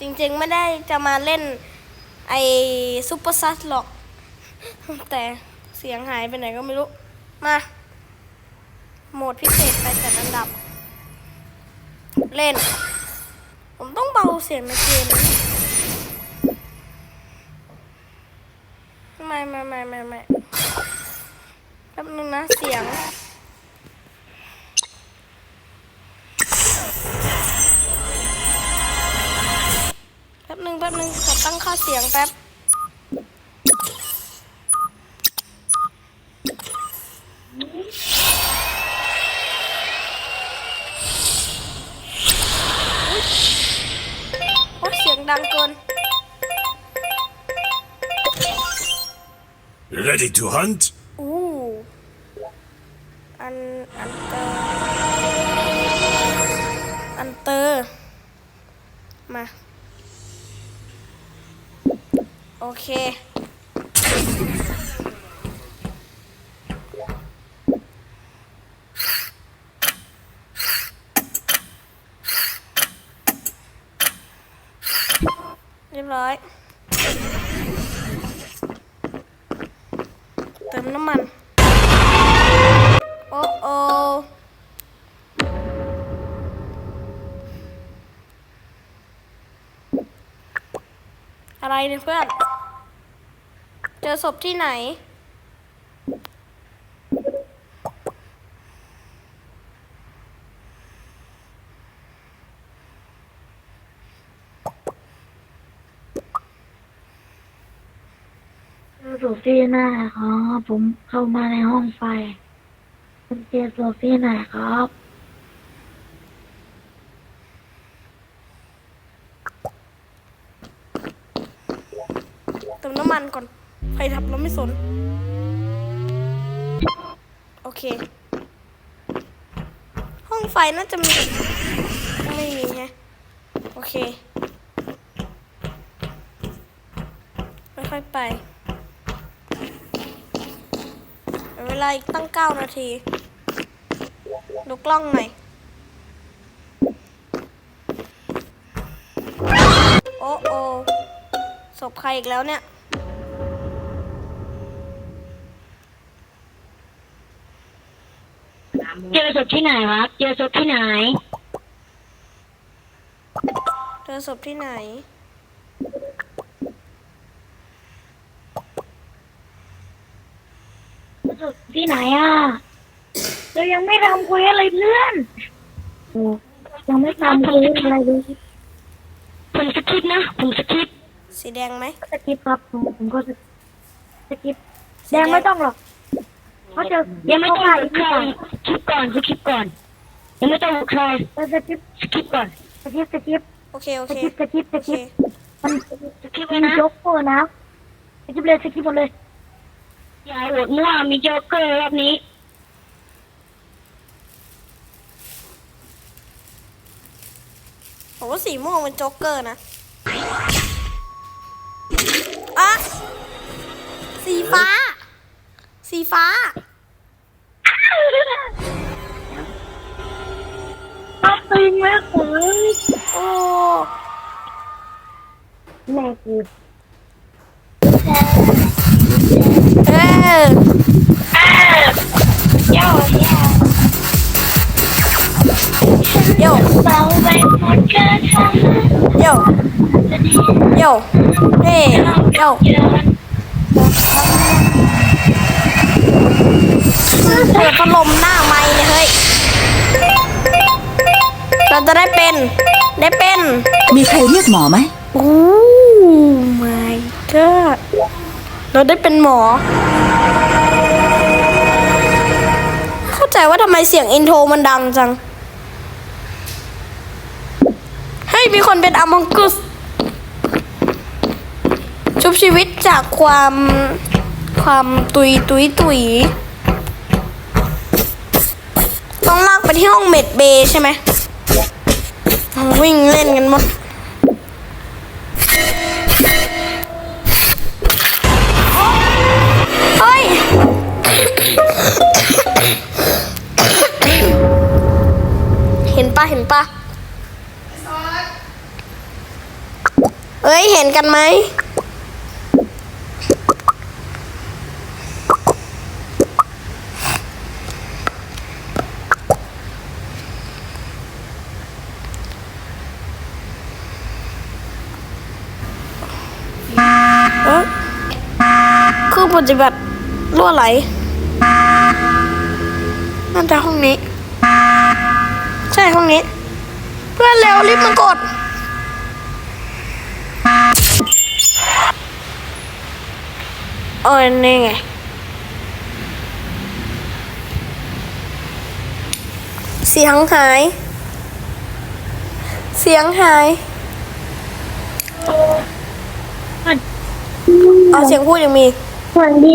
จริงๆไม่ได้จะมาเล่นไอซูเปอร์ซัสหรอก แต่เสียงหายไปไหนก็ไม่รู้ มา โหมดพิเศษไปจัดอันดับ เล่น ผมต้องเบาเสียงในเกมนะไม่ไม่ไม่ไม่ไม่แป๊บนึงนะเสียง ป๊บนึงแป๊บนึงขอตั้งค่าเสียงแป๊บ โอ้ยเสียงดังเกิน Ready to hunt? อู้อัน อันเตอร์ อันเตอร์ มา โอเค เรียบร้อย เติมน้ำมัน โอ้โออะไรเนี่ยเพื่อน เจอศพที่ไหน โซฟี่หน่อยครับผมเข้ามาในห้องไฟคุณเจอโซฟี่หน่อยครับ เติมน้ำมันก่อน ใครทับเราไม่สน โอเค ห้องไฟน่าจะมี ไม่มีฮะ โอเคค่อยไปเหลือเวลาอีกตั้งเก้านาที ดูกล้องหน่อยโอ้โอศพใครอีกแล้วเนี่ย อศพที่ไหนครับ เจอศพที่ไหน เจอศพที่ไหนศพที่ไหนอะ เรายังไม่ทำคุยอะไรเพื่อนโอ้ยังไม่ทำคุยอะไรเลยผมสกิปนะ ผมสกิปสีแดงไหมสกิปครับผมผมก็สกิปแดงไม่ต้องหรอก เพราะเจอยังไม่ต้องเข้าหไปยุดใครคลิปก่อนสคลิปก่อน ยังไม่ต้องหยุดใครสกิปสคลิปก่อนสกิปสกิปโอเคโอสเคกิปสกิปสโอเคกิปมันสคลิปมีไว้นะโจ๊กเกอร์นะสกิปเลยสกิปหมดเลยอย่าโหวตมั่วมีโจ๊กเกอร์รอบนี้ผมว่าสีม่วงเป็นโจ๊กเกอร์นะอะสีฟ้า สีฟ้า โอ้แม่กูเออเจ้าเนี่ยโยเบาไปหมดกระทำโยโยเฮ้โยเดินเปิดพัดลมหน้าไม้เลยเฮ้ย เราจะได้เป็น ได้เป็น มีใครเรียกหมอไหมโอ้ my god เราได้เป็นหมอ เข้าใจว่าทำไมเสียงอินโทรมันดังจัง เฮ้ย มีคนเป็นอมองกุส ชุบชีวิตจากความความตุยตุยตุยต้องลากไปที่ห้องเมดเบย์ใช่ไหม วิ่งเล่นกันหมดเฮ้ยเห็นปะเห็นปะเอ้ย เห็นกันไหม เครื่องปฏิบัติรั่วไหลน่าจะห้องนี้ ใช่ห้องนี้ เพื่อนเร็วรีบมากดโอ้ยนี่ไงเสียงหาย เสียงหายเอาเสียงพูดยังมี สวัสดี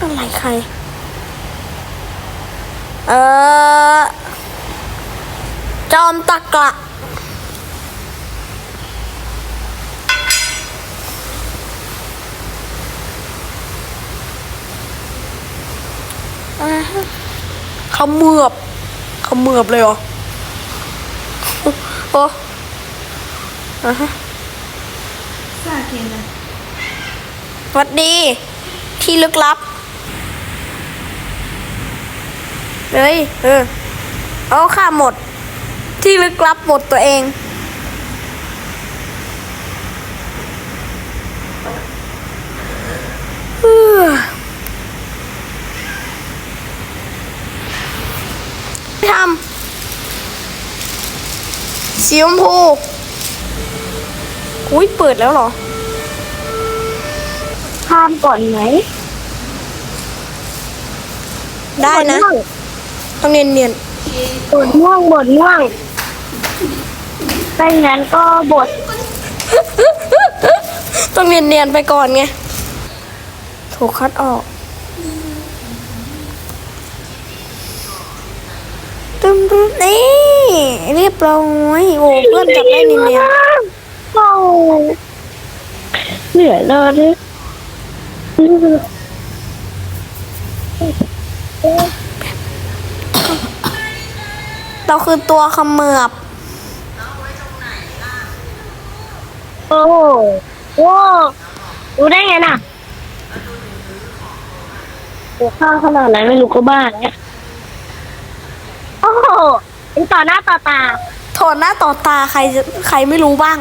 อะไรใคร เออ จอมตะกละอ่าฮะเขมือบเขมือบเลยเหรอ โอ้อ่าฮะส วัสดี ที่ลึกลับ เฮ้ย เออ เอาค่าหมด ที่ลึกลับหมดตัวเองเฮ้อทำสีชมพู อุ้ยเปิดแล้วเหรอ ข้ามก่อนไหมได้นะ ต้องเนียนเนียนบทม่วงบทม่วงไม่งั้นก็บทๆต้องเนียนเนียนๆไปก่อนไง ถูกคัดออก ตึ้มตึ้มนี่เรียบร้อยโอ้เพื่อนจับได้เนียนเนียนโอ้เหนื่อยเลยเนี่ยๆ เราคือตัวขมือบโอ้โหโว้รู้ได้ไงน่ะโอ้ข้าวขนาดไหนไม่รู้ก็บ้าเนี่ยโอ้โหเป็นต่อหน้าต่อตา โทนหน้าต่อตาใครจะใครไม่รู้บ้าง